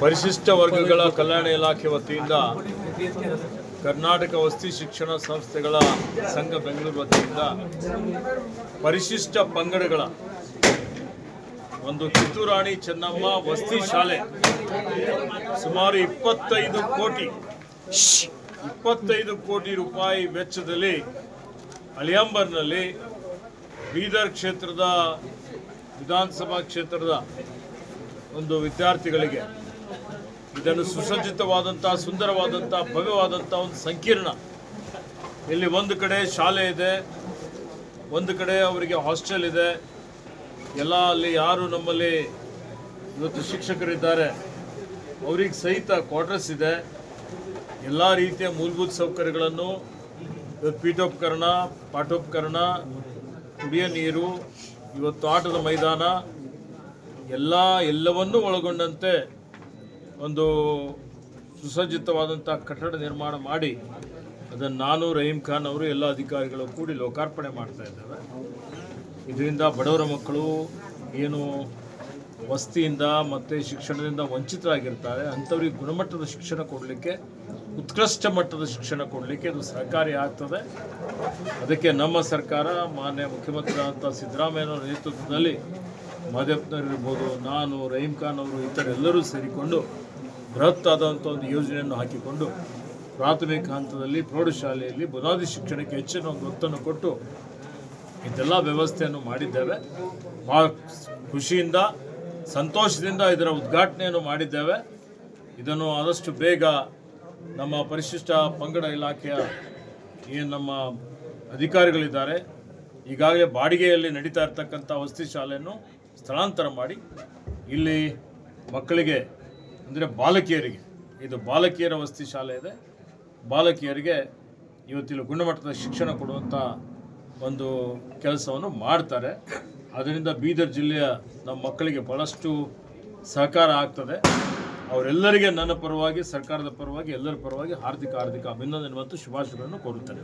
ಪರಿಶಿಷ್ಟ ವರ್ಗಗಳ ಕಲ್ಯಾಣ ಇಲಾಖೆ ವತಿಯಿಂದ ಕರ್ನಾಟಕ ವಸತಿ ಶಿಕ್ಷಣ ಸಂಸ್ಥೆಗಳ ಸಂಘ ಬೆಂಗಳೂರು ವತಿಯಿಂದ ಪರಿಶಿಷ್ಟ ಪಂಗಡಗಳ ಒಂದು ಕಿತ್ತೂರಾಣಿ ಚೆನ್ನಮ್ಮ ವಸತಿ ಶಾಲೆ ಸುಮಾರು ಇಪ್ಪತ್ತೈದು ಕೋಟಿ ಇಪ್ಪತ್ತೈದು ಕೋಟಿ ರೂಪಾಯಿ ವೆಚ್ಚದಲ್ಲಿ ಅಲಿಯಾಂಬರ್ನಲ್ಲಿ ಬೀದರ್ ಕ್ಷೇತ್ರದ ವಿಧಾನಸಭಾ ಕ್ಷೇತ್ರದ ಒಂದು ವಿದ್ಯಾರ್ಥಿಗಳಿಗೆ ಇದನ್ನು ಸುಸಜ್ಜಿತವಾದಂಥ ಸುಂದರವಾದಂಥ ಭವ್ಯವಾದಂಥ ಒಂದು ಸಂಕೀರ್ಣ. ಇಲ್ಲಿ ಒಂದು ಕಡೆ ಶಾಲೆ ಇದೆ, ಒಂದು ಕಡೆ ಅವರಿಗೆ ಹಾಸ್ಟೆಲ್ ಇದೆ. ಎಲ್ಲ ಅಲ್ಲಿ ಯಾರು ನಮ್ಮಲ್ಲಿ ಇವತ್ತು ಶಿಕ್ಷಕರಿದ್ದಾರೆ, ಅವ್ರಿಗೆ ಸಹಿತ ಕ್ವಾರ್ಟರ್ಸ್ ಇದೆ. ಎಲ್ಲ ರೀತಿಯ ಮೂಲಭೂತ ಸೌಕರ್ಯಗಳನ್ನು ಪೀಠೋಪಕರಣ, ಪಾಠೋಪಕರಣ, ಕುಡಿಯ ನೀರು, ಇವತ್ತು ಆಟದ ಮೈದಾನ ಎಲ್ಲ ಎಲ್ಲವನ್ನೂ ಒಳಗೊಂಡಂತೆ ಒಂದು ಸುಸಜ್ಜಿತವಾದಂಥ ಕಟ್ಟಡ ನಿರ್ಮಾಣ ಮಾಡಿ ಅದನ್ನು ನಾನು, ರಹೀಂ ಖಾನ್ ಅವರು, ಎಲ್ಲ ಅಧಿಕಾರಿಗಳು ಕೂಡಿ ಲೋಕಾರ್ಪಣೆ ಮಾಡ್ತಾ ಇದ್ದೇವೆ ಇದರಿಂದ ಬಡವರ ಮಕ್ಕಳು ಏನು ವಸ್ತಿಯಿಂದ ಮತ್ತು ಶಿಕ್ಷಣದಿಂದ ವಂಚಿತರಾಗಿರ್ತಾರೆ. ಅಂಥವ್ರಿಗೆ ಗುಣಮಟ್ಟದ ಶಿಕ್ಷಣ ಕೊಡಲಿಕ್ಕೆ, ಉತ್ಕೃಷ್ಟ ಮಟ್ಟದ ಶಿಕ್ಷಣ ಕೊಡಲಿಕ್ಕೆ ಇದು ಸಹಕಾರಿ ಆಗ್ತದೆ. ಅದಕ್ಕೆ ನಮ್ಮ ಸರ್ಕಾರ ಮಾನ್ಯ ಮುಖ್ಯಮಂತ್ರಿಯಾದಂಥ ಸಿದ್ದರಾಮಯ್ಯನವರ ನೇತೃತ್ವದಲ್ಲಿ ಮಾದೇಪ್ಪನವರಿರ್ಬೋದು ನಾನು ರಹೀಮ್ ಖಾನ್ ಅವರು ಇತರೆಲ್ಲರೂ ಸೇರಿಕೊಂಡು ಬೃಹತ್ ಆದಂಥ ಒಂದು ಯೋಜನೆಯನ್ನು ಹಾಕಿಕೊಂಡು ಪ್ರಾಥಮಿಕ ಹಂತದಲ್ಲಿ ಪ್ರೌಢಶಾಲೆಯಲ್ಲಿ ಬುನಾದಿ ಶಿಕ್ಷಣಕ್ಕೆ ಹೆಚ್ಚಿನ ಒಂದು ಒತ್ತನ್ನು ಕೊಟ್ಟು ಇದೆಲ್ಲ ವ್ಯವಸ್ಥೆಯನ್ನು ಮಾಡಿದ್ದೇವೆ. ಭಾಳ ಖುಷಿಯಿಂದ, ಸಂತೋಷದಿಂದ ಇದರ ಉದ್ಘಾಟನೆಯನ್ನು ಮಾಡಿದ್ದೇವೆ. ಇದನ್ನು ಆದಷ್ಟು ಬೇಗ ನಮ್ಮ ಪರಿಶಿಷ್ಟ ಪಂಗಡ ಇಲಾಖೆಯ ಏನು ನಮ್ಮ ಅಧಿಕಾರಿಗಳಿದ್ದಾರೆ. ಈಗಾಗಲೇ ಬಾಡಿಗೆಯಲ್ಲಿ ನಡೀತಾ ಇರತಕ್ಕಂಥ ವಸತಿ ಶಾಲೆಯನ್ನು ಸ್ಥಳಾಂತರ ಮಾಡಿ ಇಲ್ಲಿ ಮಕ್ಕಳಿಗೆ ಅಂದರೆ ಬಾಲಕಿಯರಿಗೆ ಇದು ಬಾಲಕಿಯರ ವಸತಿ ಶಾಲೆ ಇದೆ. ಬಾಲಕಿಯರಿಗೆ ಇವತ್ತಿಲ್ಲಿ ಗುಣಮಟ್ಟದ ಶಿಕ್ಷಣ ಕೊಡುವಂಥ ಒಂದು ಕೆಲಸವನ್ನು ಮಾಡ್ತಾರೆ. ಅದರಿಂದ ಬೀದರ್ ಜಿಲ್ಲೆಯ ನಮ್ಮ ಮಕ್ಕಳಿಗೆ ಭಾಳಷ್ಟು ಸಹಕಾರ ಆಗ್ತದೆ. ಅವರೆಲ್ಲರಿಗೆ ನನ್ನ ಪರವಾಗಿ ಸರ್ಕಾರದ ಪರವಾಗಿ ಎಲ್ಲರ ಪರವಾಗಿ ಹಾರ್ದಿಕ ಹಾರ್ದಿಕ ಅಭಿನಂದನೆ ಮತ್ತು ಶುಭಾಶಯಗಳನ್ನು ಕೋರುತ್ತೇನೆ.